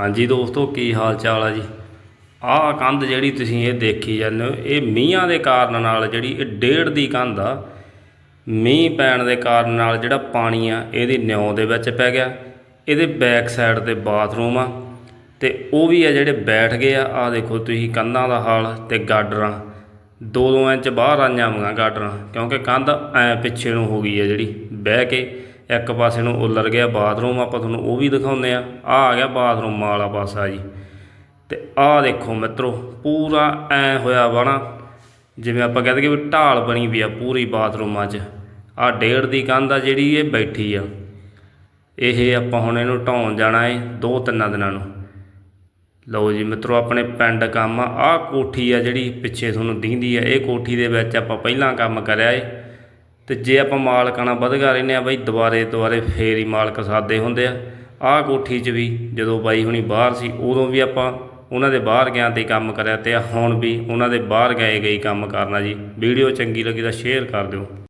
ਹਾਂਜੀ ਦੋਸਤੋ, ਕੀ ਹਾਲ ਚਾਲ ਆ ਜੀ? ਆਹ ਕੰਧ ਜਿਹੜੀ ਤੁਸੀਂ ਇਹ ਦੇਖੀ ਜਾਂਦੇ ਹੋ, ਇਹ ਮੀਂਹਾਂ ਦੇ ਕਾਰਨ ਨਾਲ ਜਿਹੜੀ ਇਹ ਡੇਢ ਦੀ ਕੰਧ ਆ, ਮੀਂਹ ਪੈਣ ਦੇ ਕਾਰਨ ਨਾਲ ਜਿਹੜਾ ਪਾਣੀ ਆ, ਇਹਦੀ ਨਿਉ ਦੇ ਵਿੱਚ ਪੈ ਗਿਆ। ਇਹਦੇ ਬੈਕ ਸਾਈਡ ਤੇ ਬਾਥਰੂਮ ਆ ਤੇ ਉਹ ਵੀ ਆ ਜਿਹੜੇ ਬੈਠ ਗਏ ਆ ਆ ਦੇਖੋ ਤੁਸੀਂ ਕੰਧਾਂ ਦਾ ਹਾਲ ਤੇ ਗਾਡਰਾਂ। 2-2 ਇੰਚ ਬਾਹਰ ਆਈਆਂ ਹੋਈਆਂ ਗਾਡਰਾਂ, ਕਿਉਂਕਿ ਕੰਧ ਐ ਪਿੱਛੇ ਨੂੰ ਹੋ ਗਈ ਆ ਜਿਹੜੀ, ਬਹਿ ਕੇ। ਇੱਕ ਪਾਸੇ ਨੂੰ ਉੱਲਰ ਗਿਆ, ਬਾਥਰੂਮ ਆਪਾਂ ਤੁਹਾਨੂੰ ਉਹ ਵੀ ਦਿਖਾਉਂਦੇ ਆ ਆ ਆ ਗਿਆ ਬਾਥਰੂਮ ਵਾਲਾ ਪਾਸਾ ਜੀ। ਤੇ ਆਹ ਦੇਖੋ ਮਿੱਤਰੋ, ਪੂਰਾ ਐ ਹੋਇਆ ਵਾ ਨਾ ਜਿਵੇਂ ਆਪਾਂ ਕਹਿੰਦੇ ਕਿ ਵੀ ਢਾਲ ਬਣੀ ਵੀ ਆ ਪੂਰੀ ਬਾਥਰੂਮਾਂ 'ਚ। ਆਹ ਡੇਢ ਦੀ ਕੰਧ ਆ ਜਿਹੜੀ ਇਹ ਬੈਠੀ ਆ। ਇਹ ਆਪਾਂ ਹੁਣ ਇਹਨੂੰ ਢਾਉਣ ਜਾਣਾ ਏ ਦੋ ਤਿੰਨਾਂ ਦਿਨਾਂ ਨੂੰ। ਲਓ ਜੀ ਮਿੱਤਰੋ, ਆਪਣੇ ਪਿੰਡ ਕੰਮ ਆ। ਆਹ ਕੋਠੀ ਆ ਜਿਹੜੀ ਪਿੱਛੇ ਤੁਹਾਨੂੰ ਦਿਖਦੀ ਆ। ਇਹ ਕੋਠੀ ਦੇ ਵਿੱਚ ਆਪਾਂ ਪਹਿਲਾਂ ਕੰਮ ਕਰਿਆ ਏ। ਤੇ ਜੇ ਆਪਾਂ ਮਾਲਕਾਣਾ ਵਧਗਾ ਰਹਿੰਦੇ ਆ ਬਈ, ਦੁਬਾਰੇ ਦੁਬਾਰੇ ਫੇਰ ਹੀ ਮਾਲਕ ਸਾਦੇ ਹੁੰਦੇ ਆ। ਆਹ ਕੋਠੀ 'ਚ ਵੀ ਜਦੋਂ ਬਾਈ ਹੁਣੀ ਬਾਹਰ ਸੀ, ਉਦੋਂ ਵੀ ਆਪਾਂ ਉਹਨਾਂ ਦੇ ਬਾਹਰ ਗਿਆ ਤੇ ਕੰਮ ਕਰਿਆ ਤੇ ਹੁਣ ਵੀ ਉਹਨਾਂ ਦੇ ਬਾਹਰ ਗਏ ਗਈ ਕੰਮ ਕਰਨਾ ਜੀ। ਵੀਡੀਓ ਚੰਗੀ ਲੱਗੀ ਤਾਂ ਸ਼ੇਅਰ ਕਰ ਦਿਓ।